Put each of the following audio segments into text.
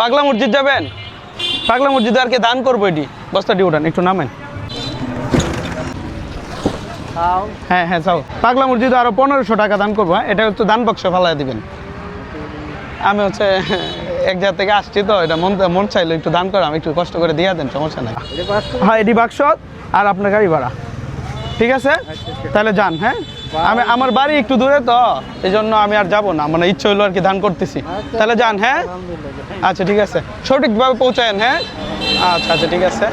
পাগলা মসজিদ যাবেন? পাগলা মসজিদে আর কি দান করব এটি? বস্তাটি উঠান একটু নামেন। হ্যাঁ হ্যাঁ চাও। পাগলা মসজিদে আরও পনেরোশো টাকা দান করব হ্যাঁ? এটা হচ্ছে দান বক্সে ফালাই দিবেন। আমি হচ্ছে এক জায়গা থেকে আসছি তো এটা মন মন চাইলো একটু দান করে আমি একটু কষ্ট করে দিয়ে দেন সমস্যা নাই। হ্যাঁ এটি বাক্স আর আপনার গাড়ি ভাড়া। ঠিক আছে? তাহলে যান হ্যাঁ? আমি আমার বাড়ি একটু দূরে তো এই জন্য আমি আর যাব না। মানে ইচ্ছে হইল আর কি দান করতেছি। তাহলে যান হ্যাঁ? আচ্ছা ঠিক আছে। সঠিকভাবে পৌঁছায়েন হ্যাঁ? আচ্ছা আচ্ছা ঠিক আছে।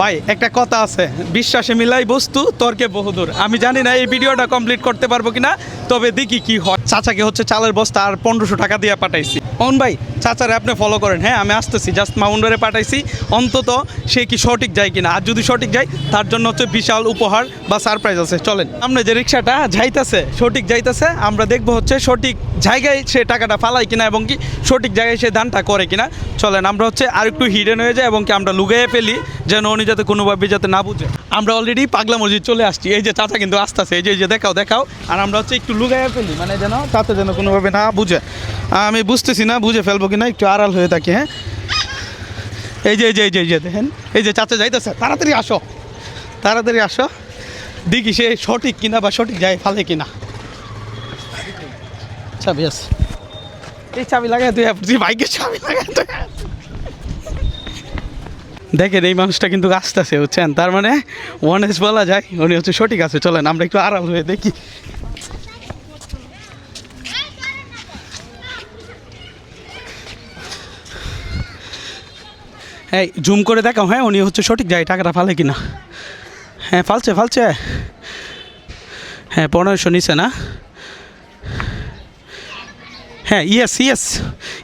ভাই একটা কথা আছে। বিশ্বাসে মিলাই বস্তু তর্কে বহুদূর। আমি জানি না এই ভিডিওটা কমপ্লিট করতে পারব কিনা। তবে দেখি কি হয়। চাচাকে হচ্ছে চালের বস্তা আর পনেরোশো টাকা দিয়ে পাঠাইছি। অন ভাই, চাচারে আপনি ফলো করেন। হ্যাঁ আমি আসতেছি জাস্ট মাউন্ডারে পাঠাইছি। অন্তত সে কি সঠিক যায় কিনা। আর যদি সঠিক যায়, তার জন্য হচ্ছে বিশাল উপহার বা সারপ্রাইজ আছে। চলেন। সামনে যে রিক্সাটা যাইতেছে, সঠিক যাইতেছে, আমরা দেখব হচ্ছে সঠিক জায়গায় সে টাকাটা ফালাই কিনা এবং কি সঠিক জায়গায় সে দানটা করে কিনা। চলেন, আমরা হচ্ছে আর একটু হিডেন হয়ে যায় এবং কি আমরা লুগাইয়ে ফেলি, যেন উনি যাতে কোনোভাবে যাতে না বুঝে। আমরা অলরেডি পাগলা মসজিদ চলে আসছি। এই যে চাচা কিন্তু আসতেছে। এই যে এই যে, দেখাও দেখাও। আর আমরা হচ্ছে একটু লুগাইয়ে ফেলি। মানে যেন চাচা যেন কোনোভাবে না বুঝে। আমি বুঝতেছি না, বুঝে ফেলব কিনা, একটু আড়াল হয়ে থাকি হ্যাঁ? এই যে এই যে এই যে এই যে, দেখেন। এই যে চাচা যাইতেছে। তাড়াতাড়ি আসো। তাড়াতাড়ি আসো। দেখি সে সঠিক কিনা বা সঠিক যায় ফালে কিনা। চাবি আছে। এই চাবি লাগাই তুই বাইকের চাবি লাগাই দেখেন এই মানুষটা কিন্তু আসতেছে, বুঝছেন? তার মানে ওয়ানেস বলা যায়, উনি হচ্ছে সঠিক আছে, চলেন, আমরা একটু আড়াল হয়ে দেখি। এই, জুম করে দেখাও হ্যাঁ উনি হচ্ছে সঠিক যায়, টাকাটা ফালে কিনা। হ্যাঁ ফালছে ফালছে। হ্যাঁ পনেরোশো নিচে না? হ্যাঁ ইয়েস ইয়েস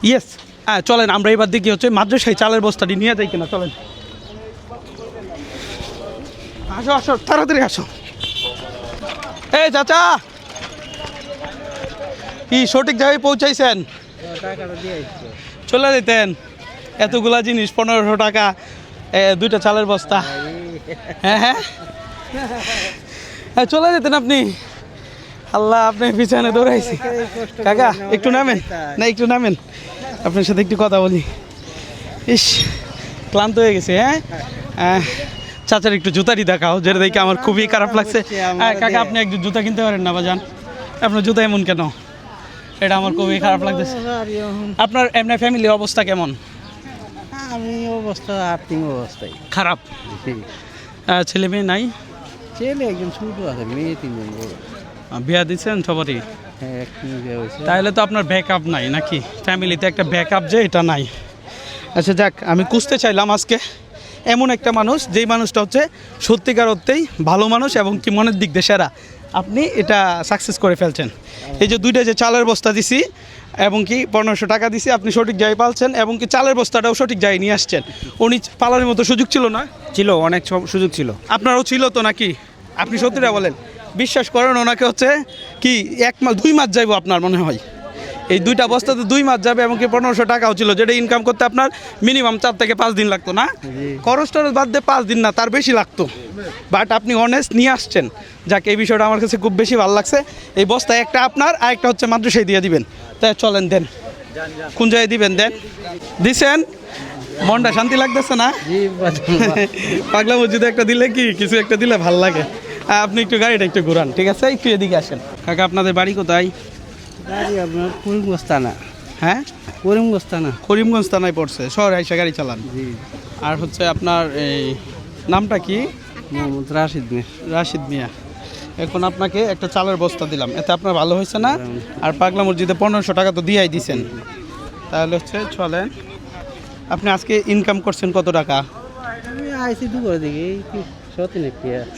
ইয়েস হ্যাঁ চলেন, আমরা এবার দেখি হচ্ছে মাদ্রাসায় চালের বস্তাটি নিয়ে যাই কিনা, চলেন। আসো আসো, তাড়াতাড়ি আসো। এই চাচা! কি সঠিক জায়গায় পৌঁছাইছেন? চলে যেতেন। এতগুলা জিনিস, পনেরোশো টাকা দুইটা চালের বস্তা। হ্যাঁ হ্যাঁ। হ্যাঁ চলে যেতেন আপনি। আল্লাহ আপনি পিছনে দৌড়াইছি। কাকা, একটু নামেন। না, একটু নামেন। আপনার সাথে একটু কথা বলি। ইস ক্লান্ত হয়ে গেছে হ্যাঁ? চাচার একটু জুতাটি দেখাও যেটা দেখে আমার খুবই খারাপ লাগছে। হ্যাঁ, কাকা আপনি একটু জুতা কিনতে পারেন না বাজান? আপনার জুতা এমন কেন? এটা আমার খুবই খারাপ লাগতেছে। আপনার এমনি ফ্যামিলি অবস্থা কেমন? আমি অবস্থা আর্থিক অবস্থায় খারাপ। ছেলে মেয়ে নাই? ছেলে একজন ছোট আছে মেয়ে তিনজন বিয়া দিচ্ছেন সবারই? হ্যাঁ তাহলে তো আপনার ব্যাকআপ নাই নাকি? ফ্যামিলিতে একটা ব্যাকআপ যে এটা নাই। আচ্ছা যাক আমি খুঁজতে চাইলাম আজকে এমন একটা মানুষ যেই মানুষটা হচ্ছে সত্যিকার অর্থেই ভালো মানুষ এবং কি মনের দিক দিয়ে সেরা। আপনি এটা সাকসেস করে ফেলছেন। এই যে দুইটা যে চালের বস্তা দিছি এবং কি পনেরোশো টাকা দিছি আপনি সঠিক জায়গায় পালছেন এবং কি চালের বস্তাটাও সঠিক জায়গায় নিয়ে আসছেন। উনি পালানোর মতো সুযোগ ছিল না? ছিল অনেক সুযোগ ছিল। আপনারও ছিল তো নাকি? আপনি সত্যিটা বলেন। বিশ্বাস করেন ওনাকে হচ্ছে কি এক মাস দুই মাস যাইবো আপনার মনে হয়। এই দুইটা বস্তাতে দুই মাস যাবে এমনকি পনেরোশো টাকাও ছিল যেটা ইনকাম করতে আপনার মিনিমাম চার থেকে পাঁচ দিন লাগতো না? খরচ টরচ বাদ দিয়ে পাঁচ দিন না তার বেশি লাগতো। বাট আপনি অনেস্ট নিয়ে আসছেন। যাক এই বিষয়টা আমার কাছে খুব বেশি ভালো লাগছে। এই বস্তা একটা আপনার আর একটা হচ্ছে মাদ্রাসায় দিয়ে দিবেন। তাই চলেন দেন। কোন জায়গায় দিবেন দেন। দিছেন? মনটা শান্তি লাগতেছে না? পাগলা মসজিদে একটা দিলে কি কিছু একটা দিলে ভালো লাগে। আপনি একটু গাড়িটা একটু ঘুরান ঠিক আছে? একটু এদিকে আসেন। কাকা আপনাদের বাড়ি কোথায়? গাড়ি আপনার করিমগঞ্জ থানা। হ্যাঁ? করিমগঞ্জ থানা। করিমগঞ্জ থানায় পড়ছে শহরে আইসা গাড়ি চালান। আর হচ্ছে আপনার এই নামটা কি? মোহাম্মদ রাশিদ মিয়া। রাশিদ মিয়া। এখন আপনাকে একটা চালের বস্তা দিলাম এতে আপনার ভালো হয়েছে না? আর পাগলা মসজিদে পনেরোশো টাকা তো দিয়াই দিছেন। তাহলে হচ্ছে চলেন আপনি আজকে ইনকাম করছেন কত টাকা? আমি আইসি দুপুরের দিকে এই কি সতিন একটি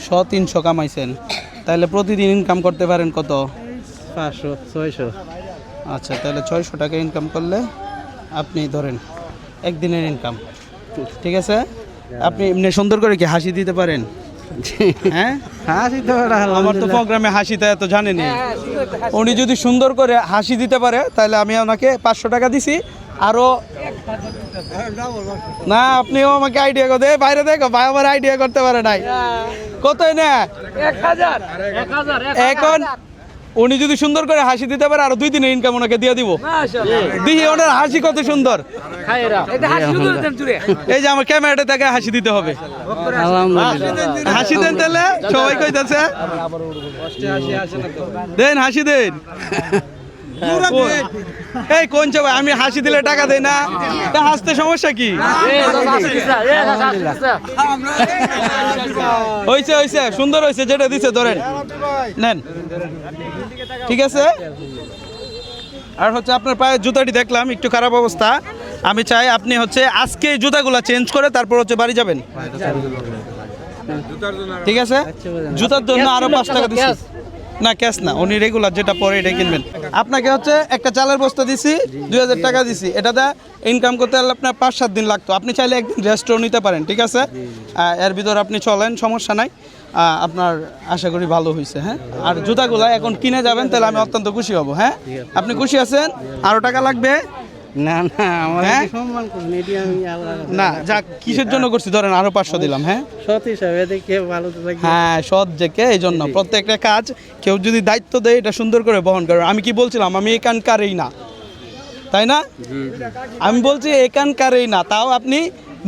শ তিনশো কামাইছেন। তাহলে প্রতিদিন ইনকাম করতে পারেন কত? পাঁচশো ছয়শো। আচ্ছা তাহলে ছয়শো টাকা ইনকাম করলে আপনি ধরেন একদিনের ইনকাম ঠিক আছে? আপনি এমনি সুন্দর করে কি হাসি দিতে পারেন? হ্যাঁ? হাসি তো আমার তো প্রোগ্রামে হাসিটা এত জানেনি উনি যদি সুন্দর করে হাসি দিতে পারে তাহলে আমি ওনাকে পাঁচশো টাকা দিছি আরও না আপনিও আমাকে আইডিয়া করতে এই বাইরে দেখো ভাই আমার আইডিয়া করতে পারে নাই। কতই না? এখন উনি যদি সুন্দর করে হাসি দিতে পারে আরও দুই দিনের ইনকাম ওনাকে দিয়ে দিব। দিহি ওনার হাসি কত সুন্দর। এই যে আমার ক্যামেরাটা তাকে হাসি দিতে হবে। হাসি দেন তাহলে সবাই কইতেছে। দেন হাসি দেন। এই কোন চাই আমি হাসি দিলে টাকা দেই না। তা হাসতে সমস্যা কি? হইছে হইছে সুন্দর হইছে যেটা দিছে ধরেন। নেন। ঠিক আছে? আর হচ্ছে আপনার পায়ের জুতাটি দেখলাম একটু খারাপ অবস্থা। আমি চাই আপনি হচ্ছে আজকে এই জুতাগুলো চেঞ্জ করে তারপর হচ্ছে বাড়ি যাবেন। ঠিক আছে? জুতার জন্য আরও পাঁচ টাকা দিচ্ছি। না ক্যাশ না, উনি রেগুলার যেটা পরে এটা কিনবেন। আপনাকে হচ্ছে একটা চালের বস্তা দিছি, দুই হাজার টাকা দিছি। এটাতে ইনকাম করতে হলে আপনার পাঁচ সাত দিন লাগতো। আপনি চাইলে একদিন রেস্টও নিতে পারেন, ঠিক আছে? এর ভিতর আপনি চলেন, সমস্যা নাই। আপনার আশা করি ভালো হয়েছে হ্যাঁ? আর জুতাগুলা এখন কিনে যাবেন, তাহলে আমি অত্যন্ত খুশি হব হ্যাঁ? আপনি খুশি আছেন? আরও টাকা লাগবে? না না আমার হ্যাঁ? সম্মান করুন? এটি আমি না যা কিসের জন্য করছি? ধরেন আরও পাঁচশো দিলাম হ্যাঁ? সৎ হিসাবে দেখে ভালো হ্যাঁ সৎ জেকে এই জন্য প্রত্যেকটা কাজ কেউ যদি দায়িত্ব দেয় এটা সুন্দর করে বহন করে। আমি কি বলছিলাম? আমি এখানকারই না। তাই না? আমি বলছি এখানকারই না তাও আপনি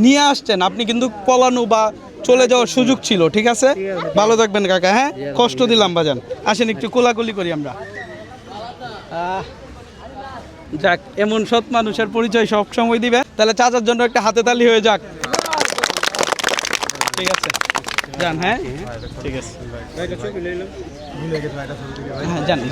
নিয়ে আসছেন। আপনি কিন্তু পলানো বা চলে যাওয়ার সুযোগ ছিল ঠিক আছে? ভালো থাকবেন কাকা হ্যাঁ? কষ্ট দিলাম বাজান। আসেন একটু কোলাকুলি করি আমরা। যাক এমন সৎ মানুষের পরিচয় সব সময় দিবে। তাহলে চাচার জন্য একটা হাতে তালি হয়ে যাক। ঠিক আছে। যান হ্যাঁ? ঠিক আছে। হ্যাঁ যান